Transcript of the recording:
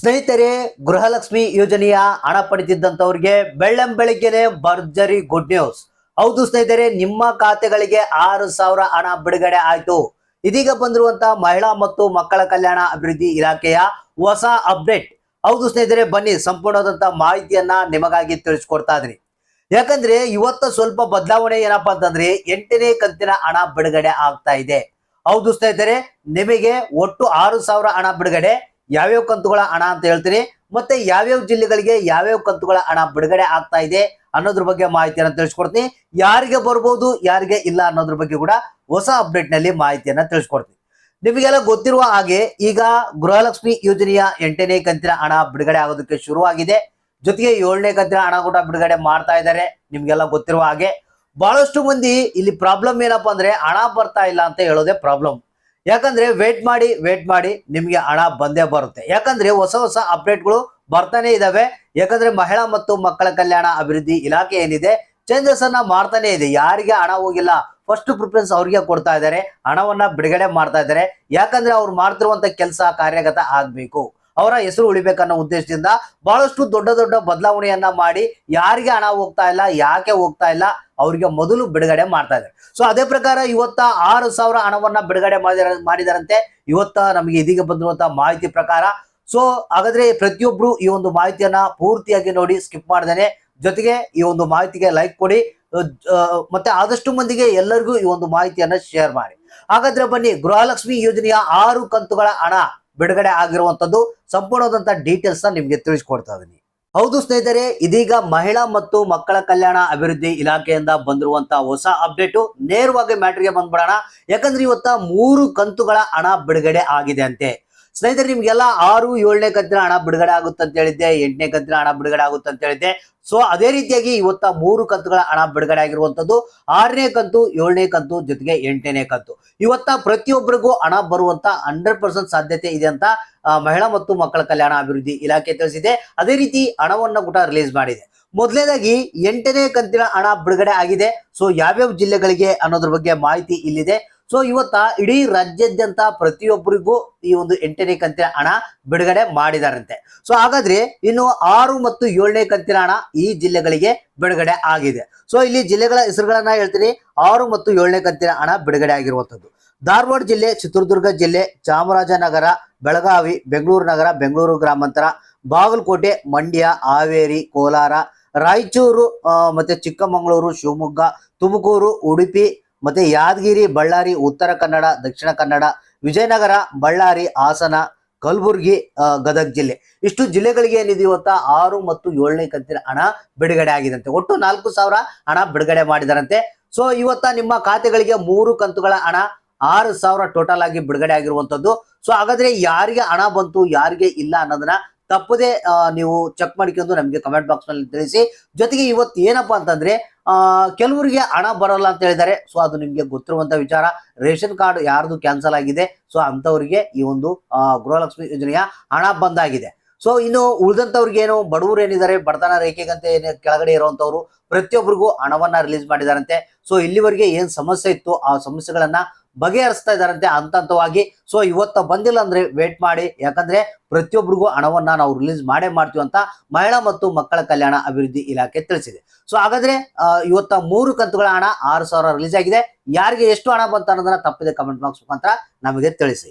ಸ್ನೇಹಿತರೆ, ಗೃಹಲಕ್ಷ್ಮಿ ಯೋಜನೆಯ ಹಣ ಪಡೆದಿದ್ದಂಥವ್ರಿಗೆ ಬೆಳ್ಳಂ ಬೆಳಿಗ್ಗೆನೆ ಭರ್ಜರಿ ಗುಡ್ ನ್ಯೂಸ್ ಹೌದು ಸ್ನೇಹಿತರೆ, ನಿಮ್ಮ ಖಾತೆಗಳಿಗೆ ಆರು ಸಾವಿರ ಹಣ ಬಿಡುಗಡೆ ಆಯ್ತು. ಇದೀಗ ಬಂದಿರುವಂತಹ ಮಹಿಳಾ ಮತ್ತು ಮಕ್ಕಳ ಕಲ್ಯಾಣ ಅಭಿವೃದ್ಧಿ ಇಲಾಖೆಯ ಹೊಸ ಅಪ್ಡೇಟ್ ಹೌದು ಸ್ನೇಹಿತರೆ, ಬನ್ನಿ ಸಂಪೂರ್ಣವಾದಂತ ಮಾಹಿತಿಯನ್ನ ನಿಮಗಾಗಿ ತಿಳಿಸ್ಕೊಡ್ತಾ ಇದ್ರಿ ಯಾಕಂದ್ರೆ ಇವತ್ತು ಸ್ವಲ್ಪ ಬದಲಾವಣೆ ಏನಪ್ಪಾ ಅಂತಂದ್ರೆ ಎಂಟನೇ ಕಂತಿನ ಹಣ ಬಿಡುಗಡೆ ಆಗ್ತಾ ಇದೆ. ಹೌದು ಸ್ನೇಹಿತರೆ, ನಿಮಗೆ ಒಟ್ಟು ಆರು ಸಾವಿರ ಹಣ ಬಿಡುಗಡೆ ಯಾವ್ಯಾವ ಕಂತುಗಳ ಹಣ ಅಂತ ಹೇಳ್ತೀನಿ ಮತ್ತೆ ಯಾವ್ಯಾವ ಜಿಲ್ಲೆಗಳಿಗೆ ಯಾವ್ಯಾವ ಕಂತುಗಳ ಹಣ ಬಿಡುಗಡೆ ಆಗ್ತಾ ಇದೆ ಅನ್ನೋದ್ರ ಬಗ್ಗೆ ಮಾಹಿತಿಯನ್ನು ತಿಳಿಸ್ಕೊಡ್ತೀನಿ. ಯಾರಿಗೆ ಬರ್ಬೋದು, ಯಾರಿಗೆ ಇಲ್ಲ ಅನ್ನೋದ್ರ ಬಗ್ಗೆ ಕೂಡ ಹೊಸ ಅಪ್ಡೇಟ್ನಲ್ಲಿ ಮಾಹಿತಿಯನ್ನ ತಿಳಿಸ್ಕೊಡ್ತೀನಿ. ನಿಮಗೆಲ್ಲ ಗೊತ್ತಿರುವ ಹಾಗೆ ಈಗ ಗೃಹಲಕ್ಷ್ಮಿ ಯೋಜನೆಯ ಎಂಟನೇ ಕಂತಿನ ಹಣ ಬಿಡುಗಡೆ ಆಗೋದಕ್ಕೆ ಶುರುವಾಗಿದೆ. ಜೊತೆಗೆ ಏಳನೇ ಕಂತಿನ ಹಣ ಕೂಡ ಬಿಡುಗಡೆ ಮಾಡ್ತಾ ಇದ್ದಾರೆ. ನಿಮ್ಗೆಲ್ಲ ಗೊತ್ತಿರುವ ಹಾಗೆ. ಬಹಳಷ್ಟು ಮಂದಿ ಇಲ್ಲಿ ಪ್ರಾಬ್ಲಮ್ ಏನಪ್ಪಾ ಅಂದ್ರೆ ಹಣ ಬರ್ತಾ ಇಲ್ಲ ಅಂತ ಹೇಳೋದೇ ಪ್ರಾಬ್ಲಮ್. ಯಾಕಂದ್ರೆ ವೇಟ್ ಮಾಡಿ ವೇಟ್ ಮಾಡಿ ನಿಮಗೆ ಹಣ ಬಂದೇ ಬರುತ್ತೆ. ಯಾಕಂದ್ರೆ ಹೊಸ ಹೊಸ ಅಪ್ಡೇಟ್ಗಳು ಬರ್ತಾನೆ ಇದಾವೆ. ಯಾಕಂದ್ರೆ ಮಹಿಳಾ ಮತ್ತು ಮಕ್ಕಳ ಕಲ್ಯಾಣ ಅಭಿವೃದ್ಧಿ ಇಲಾಖೆ ಏನಿದೆ ಚೇಂಜಸ್ ಅನ್ನ ಮಾಡ್ತಾನೆ ಇದೆ. ಯಾರಿಗೆ ಹಣ ಹೋಗಿಲ್ಲ ಫಸ್ಟ್ ಪ್ರಿಫರೆನ್ಸ್ ಅವ್ರಿಗೆ ಕೊಡ್ತಾ ಇದ್ದಾರೆ. ಹಣವನ್ನ ಬಿಡುಗಡೆ ಮಾಡ್ತಾ ಇದ್ದಾರೆ. ಯಾಕಂದ್ರೆ ಅವ್ರು ಮಾಡ್ತಿರುವಂತ ಕೆಲಸ ಕಾರ್ಯಗತ ಆಗ್ಬೇಕು. ಅವರ ಹೆಸರು ಉಳಿಬೇಕನ್ನೋ ಉದ್ದೇಶದಿಂದ ಬಹಳಷ್ಟು ದೊಡ್ಡ ದೊಡ್ಡ ಬದಲಾವಣೆಯನ್ನ ಮಾಡಿ ಯಾರಿಗೆ ಹಣ ಹೋಗ್ತಾ ಇಲ್ಲ, ಯಾಕೆ ಹೋಗ್ತಾ ಇಲ್ಲ, ಅವರಿಗೆ ಮೊದಲು ಬಿಡುಗಡೆ ಮಾಡ್ತಾ ಇದ್ದಾರೆ. ಸೊ ಅದೇ ಪ್ರಕಾರ ಇವತ್ತ ಆರು ಸಾವಿರ ಹಣವನ್ನ ಬಿಡುಗಡೆ ಮಾಡಿದಾರ ಮಾಡಿದಾರಂತೆ. ಇವತ್ತ ನಮಗೆ ಇದೀಗ ಬಂದಿರುವಂತಹ ಮಾಹಿತಿ ಪ್ರಕಾರ. ಸೊ ಹಾಗಾದ್ರೆ ಪ್ರತಿಯೊಬ್ರು ಈ ಒಂದು ಮಾಹಿತಿಯನ್ನ ಪೂರ್ತಿಯಾಗಿ ನೋಡಿ ಸ್ಕಿಪ್ ಮಾಡ್ದೇನೆ. ಜೊತೆಗೆ ಈ ಒಂದು ಮಾಹಿತಿಗೆ ಲೈಕ್ ಕೊಡಿ. ಮತ್ತೆ ಆದಷ್ಟು ಮಂದಿಗೆ ಎಲ್ಲರಿಗೂ ಈ ಒಂದು ಮಾಹಿತಿಯನ್ನ ಶೇರ್ ಮಾಡಿ. ಹಾಗಾದ್ರೆ ಬನ್ನಿ ಗೃಹಲಕ್ಷ್ಮಿ ಯೋಜನೆಯ ಆರು ಕಂತುಗಳ ಹಣ. ಬಿಡುಗಡೆ ಆಗಿರುವಂತದ್ದು ಸಂಪೂರ್ಣವಾದಂತ ಡೀಟೇಲ್ಸ್ನ ನಿಮ್ಗೆ ತಿಳಿಸ್ಕೊಡ್ತಾ ಇದೀನಿ. ಹೌದು ಸ್ನೇಹಿತರೆ, ಇದೀಗ ಮಹಿಳಾ ಮತ್ತು ಮಕ್ಕಳ ಕಲ್ಯಾಣ ಅಭಿವೃದ್ಧಿ ಇಲಾಖೆಯಿಂದ ಬಂದಿರುವಂತ ಹೊಸ ಅಪ್ಡೇಟು ನೇರವಾಗಿ ಮ್ಯಾಟ್ರಿಗೆ ಬಂದ್ಬಿಡೋಣ. ಯಾಕಂದ್ರೆ ಇವತ್ತ ಮೂರು ಕಂತುಗಳ ಹಣ ಬಿಡುಗಡೆ ಆಗಿದೆ ಅಂತೆ. ಸ್ನೇಹಿತರೆ, ನಿಮ್ಗೆಲ್ಲ ಆರು, ಏಳನೇ ಕಂತಿನ ಹಣ ಬಿಡುಗಡೆ ಆಗುತ್ತೆ ಅಂತ ಹೇಳಿದ್ದೆ, ಎಂಟನೇ ಕಂತಿನ ಹಣ ಬಿಡುಗಡೆ ಆಗುತ್ತೆ ಅಂತ ಹೇಳಿದ್ದೆ. ಸೊ ಅದೇ ರೀತಿಯಾಗಿ ಇವತ್ತ ಮೂರು ಕಂತುಗಳ ಹಣ ಬಿಡುಗಡೆ ಆಗಿರುವಂತದ್ದು, ಆರನೇ ಕಂತು, ಏಳನೇ ಕಂತು, ಜೊತೆಗೆ ಎಂಟನೇ ಕಂತು. ಇವತ್ತ ಪ್ರತಿಯೊಬ್ಬರಿಗೂ ಹಣ ಬರುವಂತ ಹಂಡ್ರೆಡ್ ಪರ್ಸೆಂಟ್ ಸಾಧ್ಯತೆ ಇದೆ ಅಂತ ಮಹಿಳಾ ಮತ್ತು ಮಕ್ಕಳ ಕಲ್ಯಾಣ ಅಭಿವೃದ್ಧಿ ಇಲಾಖೆ ತಿಳಿಸಿದೆ. ಅದೇ ರೀತಿ ಹಣವನ್ನ ಕೂಡ ರಿಲೀಸ್ ಮಾಡಿದೆ. ಮೊದಲನೇದಾಗಿ ಎಂಟನೇ ಕಂತಿನ ಹಣ ಬಿಡುಗಡೆ ಆಗಿದೆ. ಸೊ ಯಾವ್ಯಾವ ಜಿಲ್ಲೆಗಳಿಗೆ ಅನ್ನೋದ್ರ ಬಗ್ಗೆ ಮಾಹಿತಿ ಇಲ್ಲಿದೆ. ಸೊ ಇವತ್ತ ಇಡೀ ರಾಜ್ಯಾದ್ಯಂತ ಪ್ರತಿಯೊಬ್ಬರಿಗೂ ಈ ಒಂದು ಎಂಟನೇ ಕಂತಿನ ಹಣ ಬಿಡುಗಡೆ ಮಾಡಿದಾರಂತೆ. ಸೊ ಹಾಗಾದ್ರೆ ಇನ್ನು ಆರು ಮತ್ತು ಏಳನೇ ಕಂತಿನ ಹಣ ಈ ಜಿಲ್ಲೆಗಳಿಗೆ ಬಿಡುಗಡೆ ಆಗಿದೆ. ಸೊ ಇಲ್ಲಿ ಜಿಲ್ಲೆಗಳ ಹೆಸರುಗಳನ್ನ ಹೇಳ್ತೀನಿ. ಆರು ಮತ್ತು ಏಳನೇ ಕಂತಿನ ಹಣ ಬಿಡುಗಡೆ ಆಗಿರುವಂತದ್ದು ಧಾರವಾಡ ಜಿಲ್ಲೆ, ಚಿತ್ರದುರ್ಗ ಜಿಲ್ಲೆ, ಚಾಮರಾಜನಗರ, ಬೆಳಗಾವಿ, ಬೆಂಗಳೂರು ನಗರ, ಬೆಂಗಳೂರು ಗ್ರಾಮಾಂತರ, ಬಾಗಲಕೋಟೆ, ಮಂಡ್ಯ, ಹಾವೇರಿ, ಕೋಲಾರ, ರಾಯಚೂರು ಮತ್ತೆ ಚಿಕ್ಕಮಗಳೂರು, ಶಿವಮೊಗ್ಗ, ತುಮಕೂರು, ಉಡುಪಿ ಮತ್ತೆ ಯಾದಗಿರಿ, ಬಳ್ಳಾರಿ, ಉತ್ತರ ಕನ್ನಡ, ದಕ್ಷಿಣ ಕನ್ನಡ, ವಿಜಯನಗರ, ಬಳ್ಳಾರಿ, ಹಾಸನ, ಕಲಬುರಗಿ ಗದಗ ಜಿಲ್ಲೆ. ಇಷ್ಟು ಜಿಲ್ಲೆಗಳಿಗೆ ಏನಿದೆ ಇವತ್ತ? ಆರು ಮತ್ತು ಏಳನೇ ಕಂತಿನ ಹಣ ಬಿಡುಗಡೆ ಆಗಿದಂತೆ. ಒಟ್ಟು ನಾಲ್ಕು ಸಾವಿರ ಹಣ ಬಿಡುಗಡೆ ಮಾಡಿದರಂತೆ. ಸೊ ಇವತ್ತ ನಿಮ್ಮ ಖಾತೆಗಳಿಗೆ ಮೂರು ಕಂತುಗಳ ಹಣ, ಆರು ಸಾವಿರ ಟೋಟಲ್ ಆಗಿ ಬಿಡುಗಡೆ ಆಗಿರುವಂತದ್ದು. ಸೊ ಹಾಗಾದ್ರೆ ಯಾರಿಗೆ ಹಣ ಬಂತು, ಯಾರಿಗೆ ಇಲ್ಲ ಅನ್ನೋದನ್ನ ತಪ್ಪದೆ ನೀವು ಚೆಕ್ ಮಾಡ್ಕೊಂಡು ನಮಗೆ ಕಮೆಂಟ್ ಬಾಕ್ಸ್ನಲ್ಲಿ ತಿಳಿಸಿ. ಜೊತೆಗೆ ಇವತ್ತು ಏನಪ್ಪಾ ಅಂತಂದ್ರೆ, ಆ, ಕೆಲವರಿಗೆ ಹಣ ಬರಲ್ಲ ಅಂತ ಹೇಳಿದ್ದಾರೆ. ಸೊ ಅದು ನಿಮ್ಗೆ ಗೊತ್ತಿರುವಂತ ವಿಚಾರ. ರೇಷನ್ ಕಾರ್ಡ್ ಯಾರ್ದು ಕ್ಯಾನ್ಸಲ್ ಆಗಿದೆ. ಸೊ ಅಂತವರಿಗೆ ಈ ಒಂದು ಗೃಹಲಕ್ಷ್ಮಿ ಯೋಜನೆಯ ಹಣ ಬಂದಾಗಿದೆ. ಸೊ ಇನ್ನು ಉಳಿದಂತವ್ರಿಗೆ ಏನು, ಬಡವರು ಏನಿದ್ದಾರೆ, ಬಡತನ ರೇಖೆಗಂತ ಏನೇ ಕೆಳಗಡೆ ಇರುವಂತವ್ರು ಪ್ರತಿಯೊಬ್ಬರಿಗೂ ಹಣವನ್ನ ರಿಲೀಸ್ ಮಾಡಿದಾರಂತೆ. ಸೊ ಇಲ್ಲಿವರೆಗೆ ಏನ್ ಸಮಸ್ಯೆ ಇತ್ತು, ಆ ಸಮಸ್ಯೆಗಳನ್ನ ಬಗೆಹರಿಸ್ತಾ ಇದ್ದಾರಂತೆ ಹಂತ ಹಂತವಾಗಿ. ಸೊ ಇವತ್ತ ಬಂದಿಲ್ಲ ಅಂದ್ರೆ ವೇಟ್ ಮಾಡಿ. ಯಾಕಂದ್ರೆ ಪ್ರತಿಯೊಬ್ಬರಿಗೂ ಹಣವನ್ನ ನಾವು ರಿಲೀಸ್ ಮಾಡೇ ಮಾಡ್ತೀವಿ ಅಂತ ಮಹಿಳಾ ಮತ್ತು ಮಕ್ಕಳ ಕಲ್ಯಾಣ ಅಭಿವೃದ್ಧಿ ಇಲಾಖೆ ತಿಳಿಸಿದೆ. ಸೊ ಹಾಗಾದ್ರೆ ಇವತ್ತ ಮೂರು ಕಂತುಗಳ ಹಣ ಆರು ಸಾವಿರ ರಿಲೀಸ್ ಆಗಿದೆ. ಯಾರಿಗೆ ಎಷ್ಟು ಹಣ ಬಂತ ಅನ್ನೋದನ್ನ ತಪ್ಪದೆ ಕಮೆಂಟ್ ಬಾಕ್ಸ್ ಮುಖಾಂತರ ನಮಗೆ ತಿಳಿಸಿ.